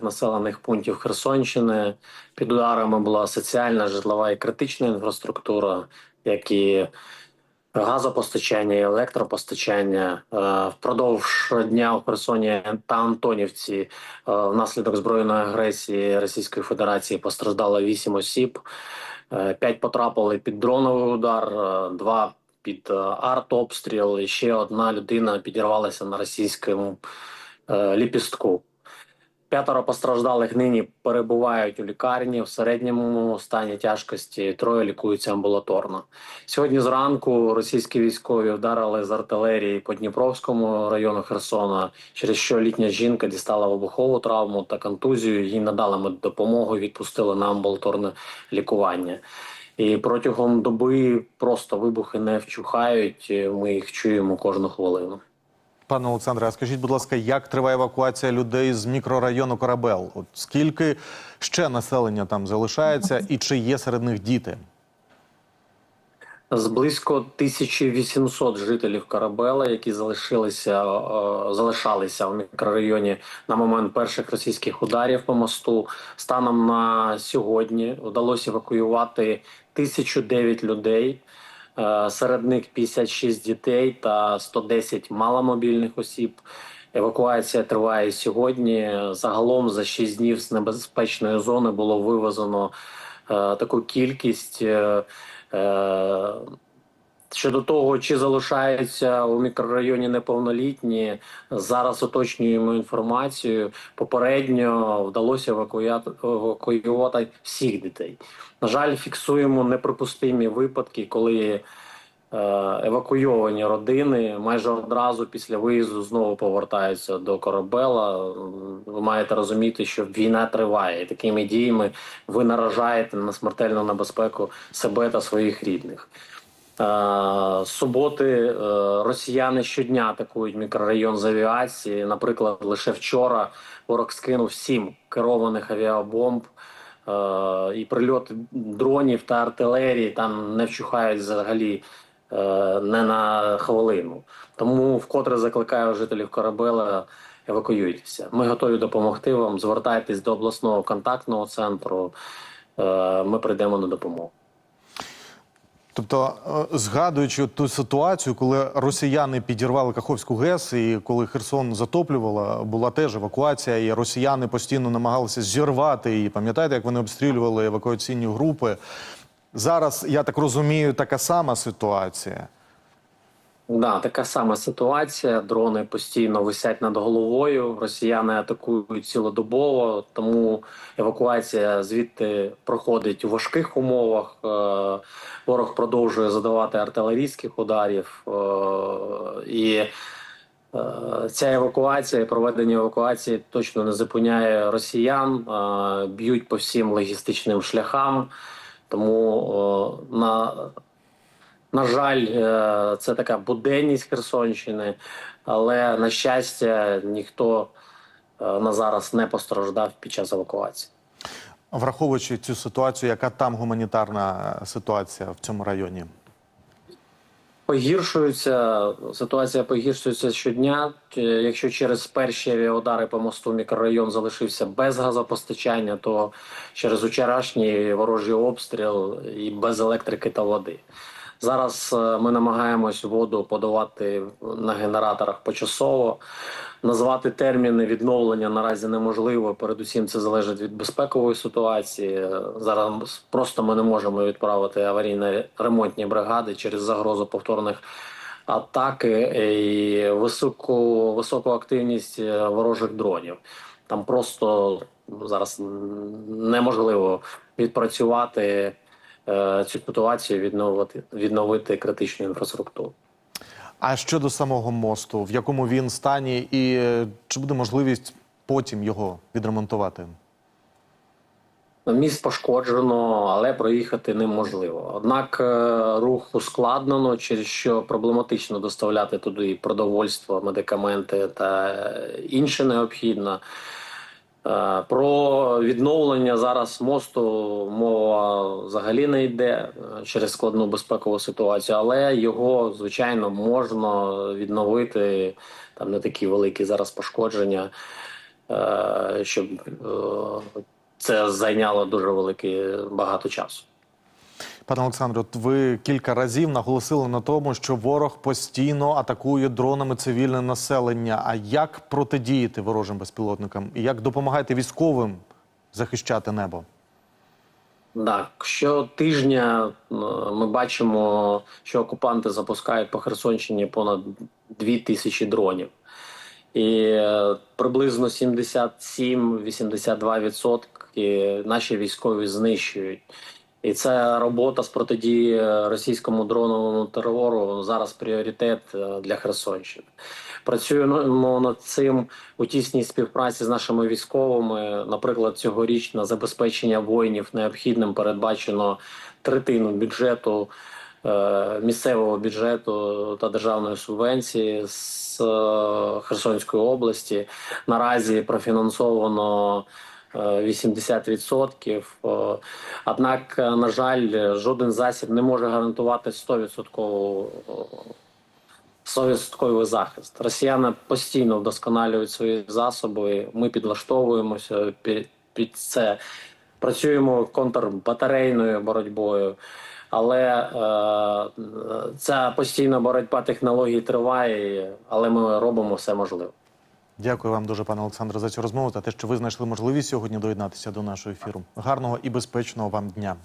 центральних населених пунктів Херсонщини. Під ударами була соціальна, житлова і критична інфраструктура, як і газопостачання, і електропостачання. Е, Впродовж дня у Херсоні та Антонівці е, внаслідок збройної агресії Російської Федерації постраждало 8 осіб. Е, П'ять потрапили під дроновий удар, два під артобстріл. І ще одна людина підірвалася на російському ліпістку. П'ятеро постраждалих нині перебувають у лікарні в середньому стані тяжкості. Троє лікуються амбулаторно. Сьогодні зранку російські військові вдарили з артилерії по Дніпровському району Херсона, через що літня жінка дістала вибухову травму та контузію. Їй надали меддопомогу, і відпустили на амбулаторне лікування. І протягом доби просто вибухи не вчухають. Ми їх чуємо кожну хвилину. Пане Олександре, а скажіть, будь ласка, як триває евакуація людей з мікрорайону Корабел? От скільки ще населення там залишається, і чи є серед них діти? З близько 1800 жителів Карабела, які залишилися е, залишалися в мікрорайоні на момент перших російських ударів по мосту. Станом на сьогодні вдалося евакуювати 1009 людей. Е, Серед них 56 дітей та 110 маломобільних осіб. Евакуація триває сьогодні. Загалом за 6 днів з небезпечної зони було вивезено е, таку кількість. е, Щодо того, чи залишаються у мікрорайоні неповнолітні, зараз уточнюємо інформацію. Попередньо вдалося евакуювати всіх дітей. На жаль, фіксуємо неприпустимі випадки, коли е, евакуйовані родини майже одразу після виїзду знову повертаються до корабела. Ви маєте розуміти, що війна триває, і такими діями ви наражаєте на смертельну небезпеку себе та своїх рідних. Е, суботи е, росіяни щодня атакують мікрорайон з авіації. Наприклад, лише вчора ворог скинув сім керованих авіабомб. Е, І прильоти дронів та артилерії там не вчухають взагалі не на хвилину. Тому вкотре закликаю жителів Корабела евакуюйтеся. Ми готові допомогти вам. Звертайтесь до обласного контактного центру. Ми прийдемо на допомогу. Тобто, е, згадуючи ту ситуацію, коли росіяни підірвали Каховську ГЕС, і коли Херсон затоплювала, була теж евакуація, і росіяни постійно намагалися зірвати її. Пам'ятаєте, як вони обстрілювали евакуаційні групи? Зараз я так розумію, така сама ситуація. Да, така сама ситуація. Дрони постійно висять над головою. Росіяни атакують цілодобово, тому евакуація звідти проходить у важких умовах. Е, Ворог продовжує задавати артилерійських ударів, е, і е, ця евакуація, проведення евакуації точно не зупиняє росіян, б'ють по всім логістичним шляхам. Тому на на жаль, е, це така буденність Херсонщини, але на щастя, ніхто е, на зараз не постраждав під час евакуації. Враховуючи цю ситуацію, яка там гуманітарна ситуація в цьому районі? Погіршується ситуація погіршується щодня. Е, Якщо через перші авіаудари по мосту мікрорайон залишився без газопостачання, то через вчорашній ворожий обстріл і без електрики та води. Зараз е, ми намагаємось воду подавати на генераторах почасово. Назвати терміни відновлення наразі неможливо. Передусім, це залежить від безпекової ситуації. Зараз просто ми не можемо відправити аварійно-ремонтні бригади через загрозу повторних атак і високу, високу активність е, ворожих дронів. Там просто зараз неможливо відпрацювати цю ситуацію, відновити, відновити критичну інфраструктуру. А щодо самого мосту, в якому він стані, і е, чи буде можливість потім його відремонтувати? Міст пошкоджено, але проїхати неможливо. Однак е, рух ускладнено, через що проблематично доставляти туди продовольство, медикаменти та е, інше необхідне. Е, Про відновлення зараз мосту мова взагалі не йде е, через складну безпекову ситуацію, але його звичайно можна відновити. Там не такі великі зараз пошкодження. е, щоб це зайняло дуже великий багато часу. Пане Олександре, ви кілька разів наголосили на тому, що ворог постійно атакує дронами цивільне населення. А як протидіяти ворожим безпілотникам? І як допомагаєте військовим захищати небо? Так, щотижня ми бачимо, що окупанти запускають по Херсонщині понад 2 тисячі дронів. І е, приблизно 77-82% наші військові знищують. І це робота з протидії російському дроновому терору зараз пріоритет е, для Херсонщини. Працюємо над цим у тісній співпраці з нашими військовими. Наприклад, цьогоріч на забезпечення воїнів необхідним передбачено третину бюджету е, місцевого бюджету та державної субвенції з е, Херсонської області. Наразі профінансовано 80%. Е, Однак, е, на жаль, жоден засіб не може гарантувати 100% 100% захист. Росіяни постійно вдосконалюють свої засоби. Ми підлаштовуємося під, під це. Працюємо контрбатарейною боротьбою. Але е, ця постійна боротьба технологій триває, але ми робимо все можливе. Дякую вам дуже, пане Олександре, за цю розмову та те, що ви знайшли можливість сьогодні доєднатися до нашого ефіру. Гарного і безпечного вам дня.